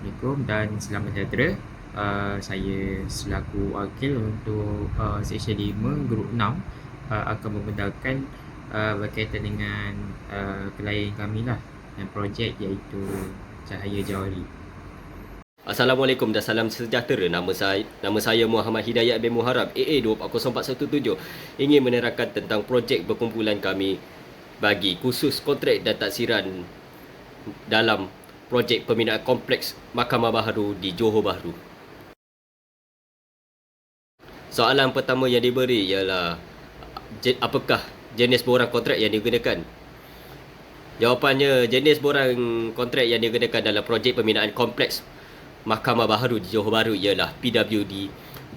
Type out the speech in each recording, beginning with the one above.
Assalamualaikum dan selamat sejahtera. Uh, saya selaku wakil untuk uh, Seksyen 5 Grup 6 uh, akan membentangkan uh, berkaitan dengan uh, klien kami lah dan projek iaitu Cahaya Jawari. Assalamualaikum dan salam sejahtera. Nama saya nama saya Muhammad Hidayat bin Muharram AA 24017 ingin menerangkan tentang projek berkumpulan kami bagi khusus kontrak dan taksiran dalam projek pembinaan kompleks Mahkamah Baharu di Johor Bahru. Soalan pertama yang diberi ialah apakah jenis borang kontrak yang digunakan? Jawapannya jenis borang kontrak yang digunakan dalam projek pembinaan kompleks Mahkamah Baharu di Johor Bahru ialah PWD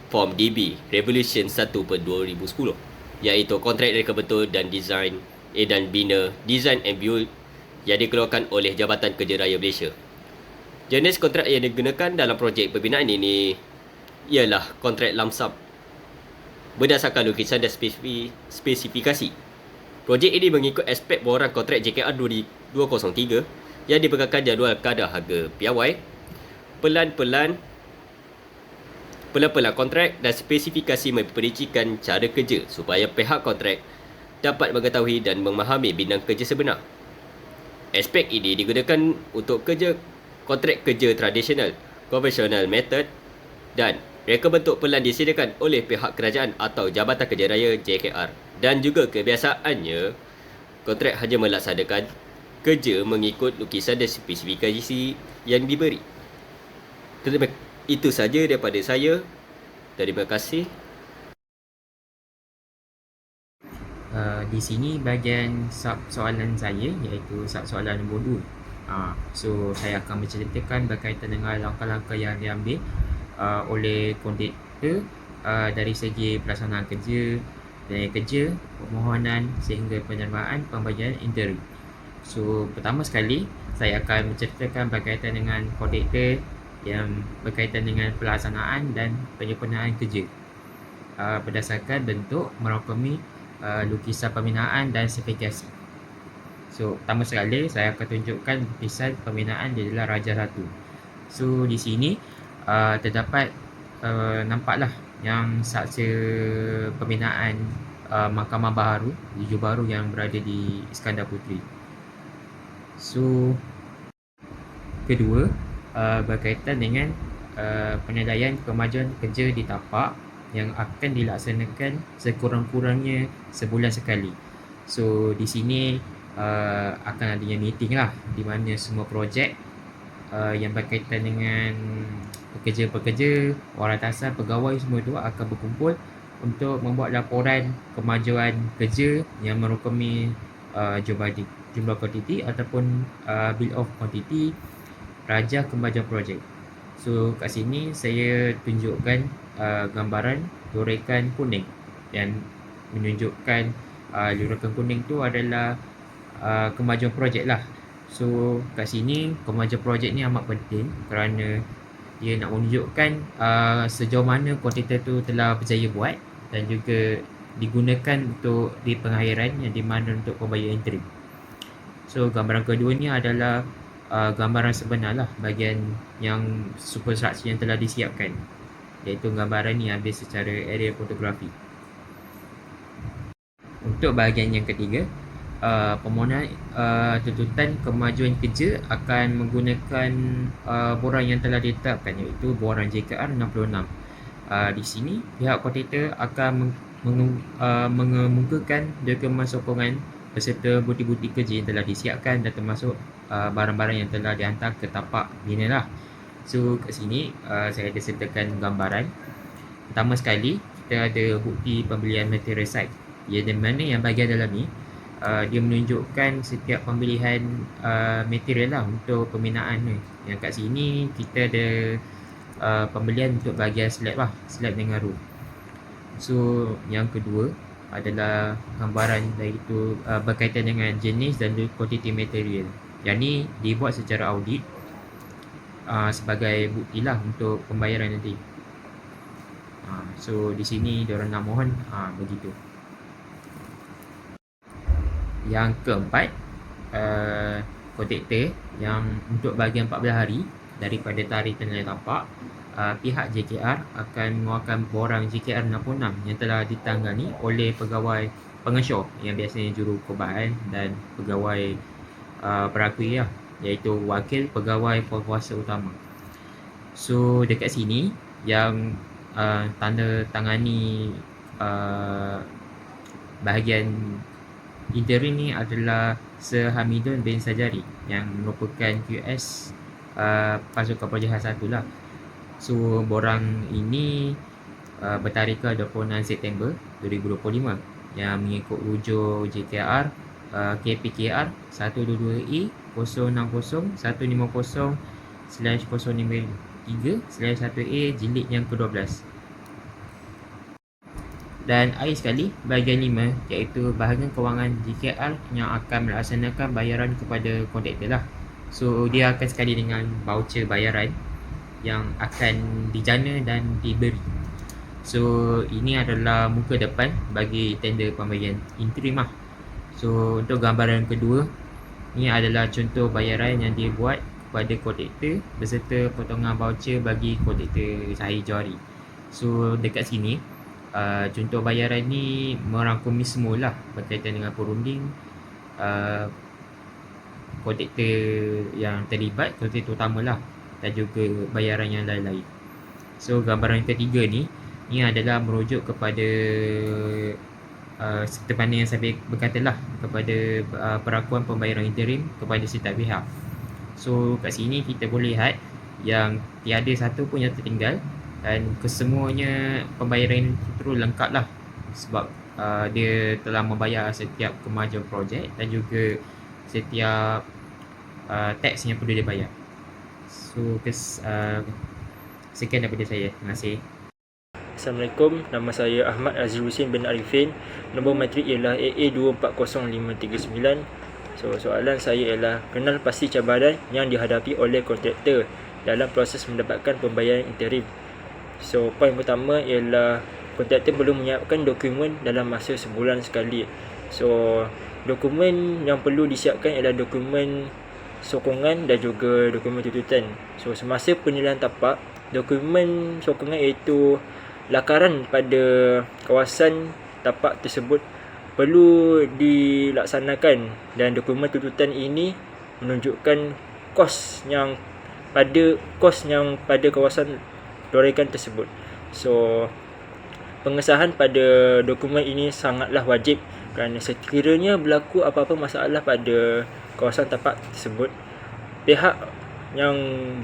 Form DB Revolution 1 per 2010 iaitu kontrak reka betul dan design A dan bina design and build yang dikeluarkan oleh Jabatan Kerja Raya Malaysia. Jenis kontrak yang digunakan dalam projek pembinaan ini ialah kontrak lamsam berdasarkan lukisan dan spesifi- spesifikasi. Projek ini mengikut aspek borang kontrak JKR 203 yang dipegankan jadual kadar harga piawai, pelan-pelan pelan-pelan kontrak dan spesifikasi memperincikan cara kerja supaya pihak kontrak dapat mengetahui dan memahami bidang kerja sebenar. Aspek ini digunakan untuk kerja kontrak kerja tradisional, konvensional method dan reka bentuk pelan disediakan oleh pihak kerajaan atau Jabatan Kerja Raya JKR dan juga kebiasaannya kontrak hanya melaksanakan kerja mengikut lukisan dan spesifikasi yang diberi. Terima itu saja daripada saya. Terima kasih. Uh, di sini bahagian sub soalan saya iaitu sub soalan nombor 2. Uh, so saya akan menceritakan berkaitan dengan langkah-langkah yang diambil uh, oleh konduktor uh, dari segi pelaksanaan kerja, dan kerja, permohonan sehingga penerimaan pembayaran interim. So pertama sekali saya akan menceritakan berkaitan dengan konduktor yang berkaitan dengan pelaksanaan dan penyempurnaan kerja uh, berdasarkan bentuk merangkumi uh, lukisan pembinaan dan spesifikasi. So, pertama sekali saya akan tunjukkan lukisan pembinaan dia adalah Raja Satu. So, di sini uh, terdapat uh, nampaklah yang saksa pembinaan uh, Mahkamah Baharu di Johor Bahru yang berada di Iskandar Puteri. So, kedua uh, berkaitan dengan uh, penilaian kemajuan kerja di tapak yang akan dilaksanakan sekurang-kurangnya sebulan sekali. So di sini uh, akan adanya meeting lah di mana semua projek uh, yang berkaitan dengan pekerja-pekerja, orang atasan, pegawai semua itu akan berkumpul untuk membuat laporan kemajuan kerja yang merangkumi uh, jumlah, jumlah kuantiti ataupun uh, bill of quantity raja kemajuan projek. So kat sini saya tunjukkan uh, gambaran lurikan kuning dan menunjukkan uh, lurikan kuning tu adalah uh, kemajuan projek lah. So kat sini kemajuan projek ni amat penting kerana dia nak menunjukkan uh, sejauh mana kontraktor tu telah berjaya buat dan juga digunakan untuk di pengakhiran yang di mana untuk pembayaran interim. So gambaran kedua ni adalah uh, gambaran sebenar lah bahagian yang superstructure yang telah disiapkan. Iaitu gambaran ni ambil secara area fotografi. Untuk bahagian yang ketiga uh, permohonan uh, tuntutan kemajuan kerja akan menggunakan uh, borang yang telah ditetapkan iaitu borang JKR 66 uh, di sini pihak kontraktor akan meng, meng, uh, mengemukakan dokumen sokongan beserta bukti-bukti kerja yang telah disiapkan dan termasuk uh, barang-barang yang telah dihantar ke tapak bina lah. So kat sini uh, saya ada sertakan gambaran. Pertama sekali kita ada bukti pembelian material site. Ya di mana yang bahagian dalam ni uh, dia menunjukkan setiap pembelian uh, material lah untuk pembinaan ni. Yang kat sini kita ada uh, pembelian untuk bahagian slab lah, slab dengan roof. So yang kedua adalah gambaran iaitu uh, berkaitan dengan jenis dan kuantiti material. Yang ni dibuat secara audit uh, sebagai bukti lah untuk pembayaran nanti. Uh, so di sini diorang nak mohon uh, begitu. Yang keempat uh, kontraktor yang untuk bahagian 14 hari daripada tarikh ternilai tapak, uh, pihak JKR akan mengeluarkan borang JKR 66 yang telah ditangani oleh pegawai pengesyor yang biasanya juru percubaan dan pegawai uh, perakui lah, iaitu wakil pegawai penguasa utama. So dekat sini yang uh, tanda tangani uh, bahagian interim ni adalah Sir Hamidun bin Sajari yang merupakan QS uh, pasukan Perjalanan satu lah. So borang ini uh, bertarikh 26 September 2025 yang mengikut rujuk JKR KPKR 122E 060 150 slash 053 slash 1A jilid yang ke-12 dan akhir sekali bahagian 5 iaitu bahagian kewangan JKR yang akan melaksanakan bayaran kepada kontraktor lah. So dia akan sekali dengan voucher bayaran yang akan dijana dan diberi. So ini adalah muka depan bagi tender pemberian interim lah so untuk gambaran kedua ini adalah contoh bayaran yang dibuat kepada kontraktor beserta potongan voucher bagi kontraktor Sahih Johari. So dekat sini uh, contoh bayaran ni merangkumi semua lah berkaitan dengan perunding uh, kontraktor yang terlibat kontraktor utama lah dan juga bayaran yang lain-lain. So gambaran ketiga ni ni adalah merujuk kepada uh, seperti mana yang saya berkata lah kepada uh, perakuan pembayaran interim kepada setiap pihak. So kat sini kita boleh lihat yang tiada satu pun yang tertinggal dan kesemuanya pembayaran terus lengkap lah sebab uh, dia telah membayar setiap kemajuan projek dan juga setiap uh, tax yang perlu dia bayar. So kes, uh, sekian daripada saya. Terima kasih Assalamualaikum, nama saya Ahmad Azri Husin bin Arifin Nombor matrik ialah AA240539 So, soalan saya ialah Kenal pasti cabaran yang dihadapi oleh kontraktor Dalam proses mendapatkan pembayaran interim So point pertama ialah kontraktor belum menyiapkan dokumen dalam masa sebulan sekali. So dokumen yang perlu disiapkan ialah dokumen sokongan dan juga dokumen tuntutan. So semasa penilaian tapak, dokumen sokongan iaitu lakaran pada kawasan tapak tersebut perlu dilaksanakan dan dokumen tuntutan ini menunjukkan kos yang pada kos yang pada kawasan dorekan tersebut. So pengesahan pada dokumen ini sangatlah wajib kerana sekiranya berlaku apa-apa masalah pada kawasan tapak tersebut, pihak yang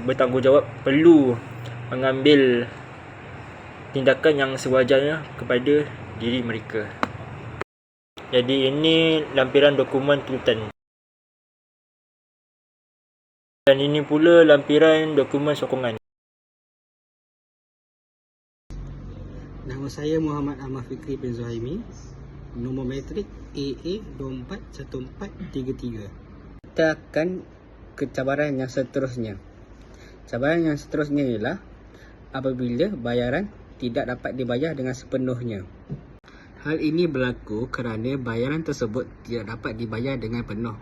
bertanggungjawab perlu mengambil tindakan yang sewajarnya kepada diri mereka. Jadi ini lampiran dokumen tuntutan. Dan ini pula lampiran dokumen sokongan. Nama saya Muhammad Ahmad Fikri bin Zuhaimi Nombor metrik AA241433 Kita akan ke cabaran yang seterusnya Cabaran yang seterusnya ialah Apabila bayaran tidak dapat dibayar dengan sepenuhnya Hal ini berlaku kerana bayaran tersebut tidak dapat dibayar dengan penuh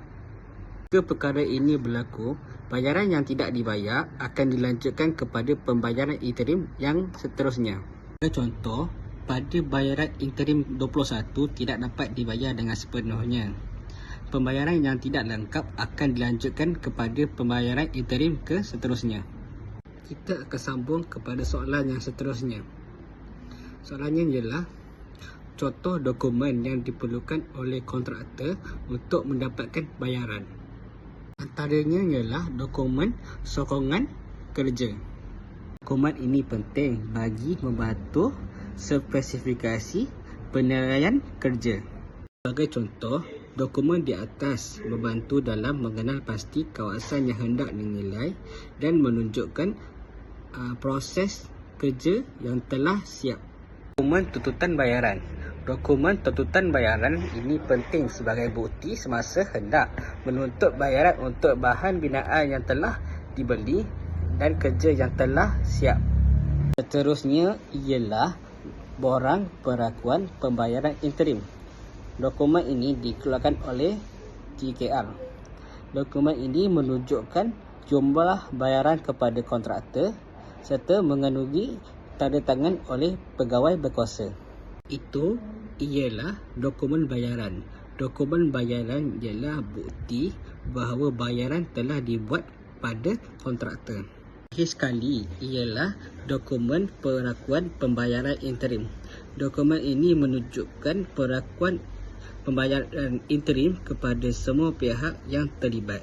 Jika perkara ini berlaku Bayaran yang tidak dibayar akan dilanjutkan kepada pembayaran interim yang seterusnya Contoh, pada bayaran interim 21 tidak dapat dibayar dengan sepenuhnya. Pembayaran yang tidak lengkap akan dilanjutkan kepada pembayaran interim ke seterusnya. Kita akan sambung kepada soalan yang seterusnya. Soalannya ialah contoh dokumen yang diperlukan oleh kontraktor untuk mendapatkan bayaran. Antaranya ialah dokumen sokongan kerja. Dokumen ini penting bagi membantu spesifikasi penilaian kerja. Sebagai contoh, dokumen di atas membantu dalam mengenal pasti kawasan yang hendak dinilai dan menunjukkan uh, proses kerja yang telah siap. Dokumen tuntutan bayaran. Dokumen tuntutan bayaran ini penting sebagai bukti semasa hendak menuntut bayaran untuk bahan binaan yang telah dibeli dan kerja yang telah siap. Seterusnya ialah borang perakuan pembayaran interim. Dokumen ini dikeluarkan oleh GKR. Dokumen ini menunjukkan jumlah bayaran kepada kontraktor serta mengenudi tanda tangan oleh pegawai berkuasa. Itu ialah dokumen bayaran. Dokumen bayaran ialah bukti bahawa bayaran telah dibuat pada kontraktor. Akhir sekali ialah dokumen perakuan pembayaran interim. Dokumen ini menunjukkan perakuan pembayaran interim kepada semua pihak yang terlibat.